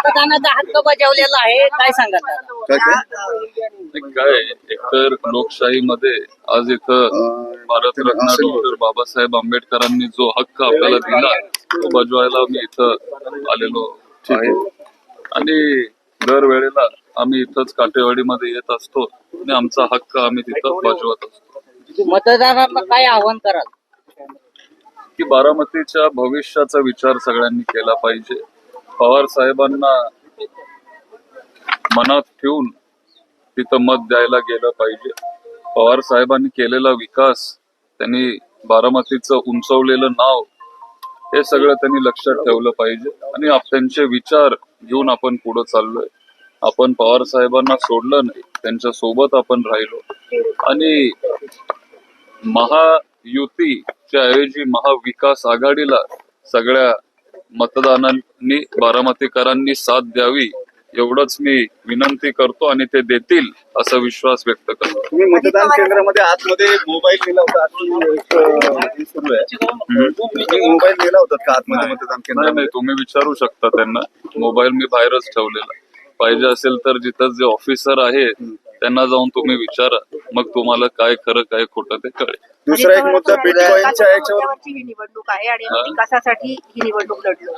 मतदानाचा हक्क बजावलेला आहे काय सांगाल? काय काय? एकतर लोकशाहीमध्ये आज इथं भारतरत्न डॉक्टर बाबासाहेब आंबेडकरांनी जो हक्क आपल्याला दिला तो बजवायला मी इथं आलेलो आहे. आणि दरवेळेला आम्ही इथंच काटेवाडीमध्ये येत असतो आणि आमचा हक्क आम्ही तिथं बजवत असतो. मतदारांना काय आव्हान कराल? की बारामतीच्या भविष्याचा विचार सगळ्यांनी केला पाहिजे. पवार साहेबांना मनात ठेवून तिथं मत द्यायला गेलं पाहिजे. पवार साहेबांनी केलेला विकास त्यांनी बारामतीचं उंचवलेलं नाव हे सगळं त्यांनी लक्षात ठेवलं पाहिजे. आणि त्यांचे विचार घेऊन आपण पुढे चाललोय. आपण पवार साहेबांना सोडलं नाही त्यांच्यासोबत आपण राहिलो. आणि महायुतीच्या ऐवजी महाविकास आघाडीला सगळ्या मतदारांनी बारामतीकरांनी साथ द्यावी एवढंच मी विनंती करतो आणि ते देतील असा विश्वास व्यक्त करतो. तुम्ही मतदान केंद्रामध्ये आतमध्ये मोबाईल नेला होता आतमध्ये सुरू आहे. तुम्ही मोबाईल नेला होता का आतमध्ये मतदान नाही केंद्रामध्ये? नाही तुम्ही विचारू शकता त्यांना. मोबाईल मी बाहेरच ठेवलेला. पाहिजे असेल तर जिथं जे ऑफिसर आहेत त्यांना जाऊन तुम्ही विचारा. मग तुम्हाला काय खरं काय खोटं ते कळेल. दुसरा एक मुद्दा याच्यावर ही निवडणूक आहे आणि आम्ही विकासासाठी ही निवडणूक लढलो.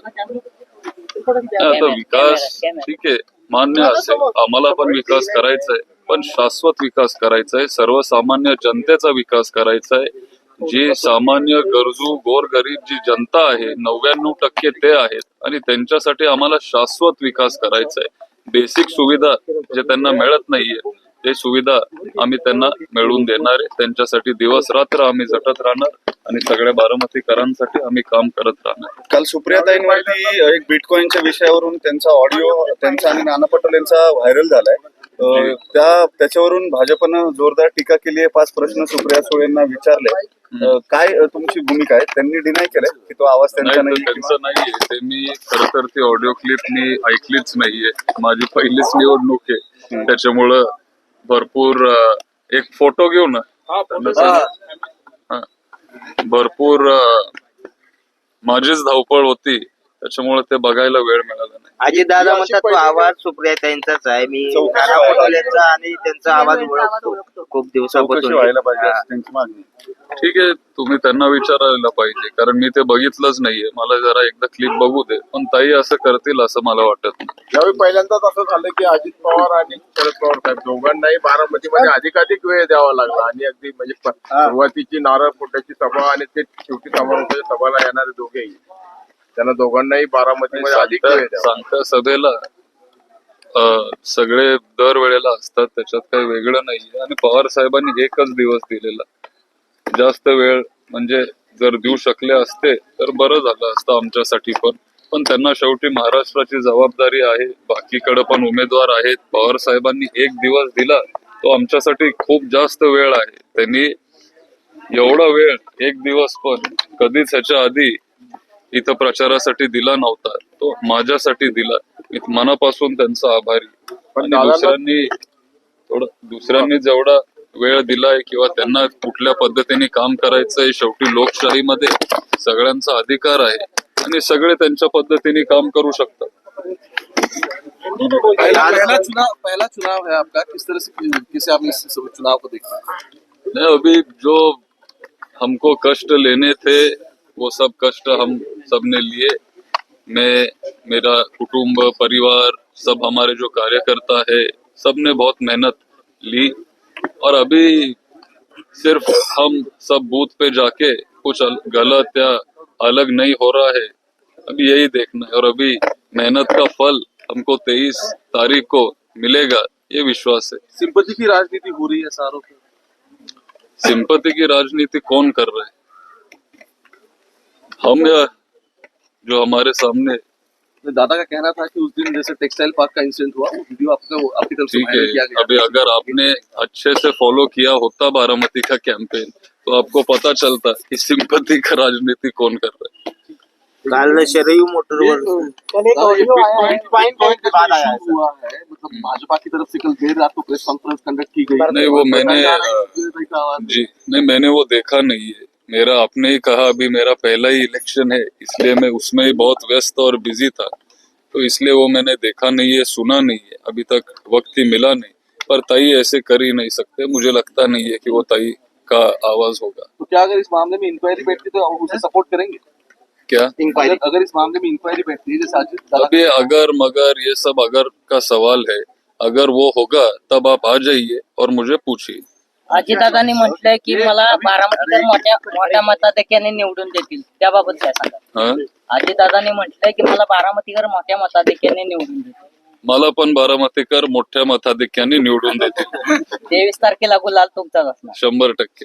आता विकास ठीक आहे. मान्य असेल. आम्हाला पण विकास करायचा आहे पण शाश्वत विकास करायचा आहे सर्वसामान्य जनतेचा विकास करायचा आहे जी सामान्य गरजू गोरगरीब जी जनता आहे नव्याण्णव टक्के ते आहेत आणि त्यांच्यासाठी आम्हाला शाश्वत विकास करायचा आहे बेसिक सुविधा जे त्यांना मिळत नाहीये ते सुविधा आम्ही त्यांना मिळवून देणार आहे. त्यांच्यासाठी दिवस रात्र आम्ही झटत राहणार आणि सगळ्या बारामतीकरांसाठी आम्ही काम करत राहणार. काल सुप्रियाताईंवरती एक बिटकॉईनच्या विषयावरून त्यांचा ऑडिओ त्यांचा आणि नाना पटोले यांचा व्हायरल झालाय. त्या त्याच्यावरून भाजपनं जोरदार टीका केली आहे पाच प्रश्न सुप्रिया सुळेंना विचारले. काय तुमची भूमिका आहे? त्यांनी डिनाय केलंय की तो आवाज नाही त्यांचा नाही त्यांचं नाहीये. ते मी खर तर ती ऑडिओ क्लिप मी ऐकलीच नाहीये. माझी पहिलीच निवडणूक आहे. त्याच्यामुळं भरपूर एक फोटो घेऊ ना हा. भरपूर माझीच धावपळ होती. त्याच्यामुळे ते बघायला वेळ मिळाला नाही. अजित दादा म्हणतात तो आवाज सुप्रिया त्यांचाच आहे. मी चौकशी नाना व्हायला पटोलेंचा आणि त्यांचा आवाज ओळखतो. खूप चौकशी दिवसापासून व्हायला पाहिजे हा. त्यांची मागणी आहे. ठीक आहे तुम्ही त्यांना विचारायला पाहिजे. कारण मी ते बघितलंच नाहीये. मला जरा एकदा क्लिप बघू दे. पण ताई असं करतील असं मला वाटत नाही. यावेळी पहिल्यांदाच असं झालं की अजित पवार आणि शरद पवार साहेब दोघांनाही बारामतीमध्ये अधिकाधिक वेळ द्यावा लागला. आणि अगदी म्हणजे प- सुरुवातीची नारळ फोड्याची सभा आणि ते शेवटी समारोपाच्या सभाला येणारे दोघेही. त्यांना दोघांनाही बारामतीमध्ये अधिक वेळ सांगता द्यावा. सांगता सभेला अं, सगळे दर वेळेला असतात त्याच्यात काही वेगळं नाहीये. आणि पवार साहेबांनी एकच दिवस दिलेला. जास्त वेळ म्हणजे जर देऊ शकले असते तर बरं झालं असतं आमच्यासाठी पण. पण त्यांना शेवटी महाराष्ट्राची जबाबदारी आहे. बाकीकडे पण उमेदवार आहेत. पवार साहेबांनी एक दिवस दिला तो आमच्यासाठी खूप जास्त वेळ आहे. त्यांनी एवढा वेळ एक दिवस पण कधीच ह्याच्या आधी इथं प्रचारासाठी दिला नव्हता. तो माझ्यासाठी दिला. मी मनापासून त्यांचा आभारी. आणि दुसऱ्यांनी थोडं दुसऱ्यांनी जेवढा वेळ दिलाय किंवा त्यांना कुठल्या पद्धतीने काम करायचंय शेवटी लोकशाहीमध्ये सगळ्यांचा अधिकार आहे. आणि सगळे त्यांच्या पद्धतीने काम करू शकतात. पहला चुनाव पहला चुनाव है आपका किस तरह से किसे आप इस चुनाव को देखते हैं नहीं अभी जो हमको कष्ट लेने थे वो सब कष्ट हम सबने लिए। मैं मेरा कुटुंब परिवार सब हमारे जो कार्यकर्ता है सबने बहुत मेहनत ली। और अभी सिर्फ़ हम सब बूथ पे जाके कुछ गलत या अलग नहीं हो रहा है। अभी यही देखना है। और अभी मेहनत का फल हमको तेईस तारीख को मिलेगा ये विश्वास है। सिंपति की राजनीति हो रही है सारों की सिंपति की राजनीति कौन कर रहे हैं? हम या जो हमारे सामने दादा का कहना था कि उस दिन जैसे टेक्सटाइल पार्क का इंसिडेंट हुआ वो वीडियो आपका वो आपकी तरफ़ से ठीक है अभी अगर आपने अच्छे से फॉलो किया होता बारामती का कैंपेन तो आपको पता चलता कि सिंपति का राजनीति कौन कर रहा है। काल शरयू हुआ। मतलब भाजपा की तरफ़ से कल देर रात को प्रेस कॉन्फ्रेंस कंडक्ट की गई नहीं वो मैंने जी नहीं मैंने वो देखा नहीं है। मेरा आपने ही कहा अभी मेरा पहला ही इलेक्शन है इसलिए मैं उसमें ही बहुत व्यस्त और बिज़ी था। तो इसलिए वो मैंने देखा नहीं है सुना नहीं है अभी तक वक्त ही मिला नहीं। पर ताई ऐसे कर ही नहीं सकते मुझे लगता नहीं है कि वो ताई का आवाज़ होगा। तो क्या अगर इस मामले में इंक्वायरी बैठती तो उसे सपोर्ट करेंगे? क्या? अगर, अगर इस मामले में इंक्वायरी बैठती है जैसे अभी अगर मगर ये सब अगर का सवाल है अगर वो होगा तब आप आ जाइए और मुझे पूछिए। अजितदादांनी म्हटलंय की मला बारामतीकर मोठ्या मोठ्या मताधिक्याने निवडून देतील. त्याबाबत काय सांगा? हा? अजितदादांनी म्हटलंय की मला बारामतीकर मोठ्या मताधिक्याने निवडून देतील. मला पण बारामतीकर मोठ्या मताधिक्याने निवडून देतील. तेवीस तारखेला गुलाल तुमचाच असणार. शंभर टक्के.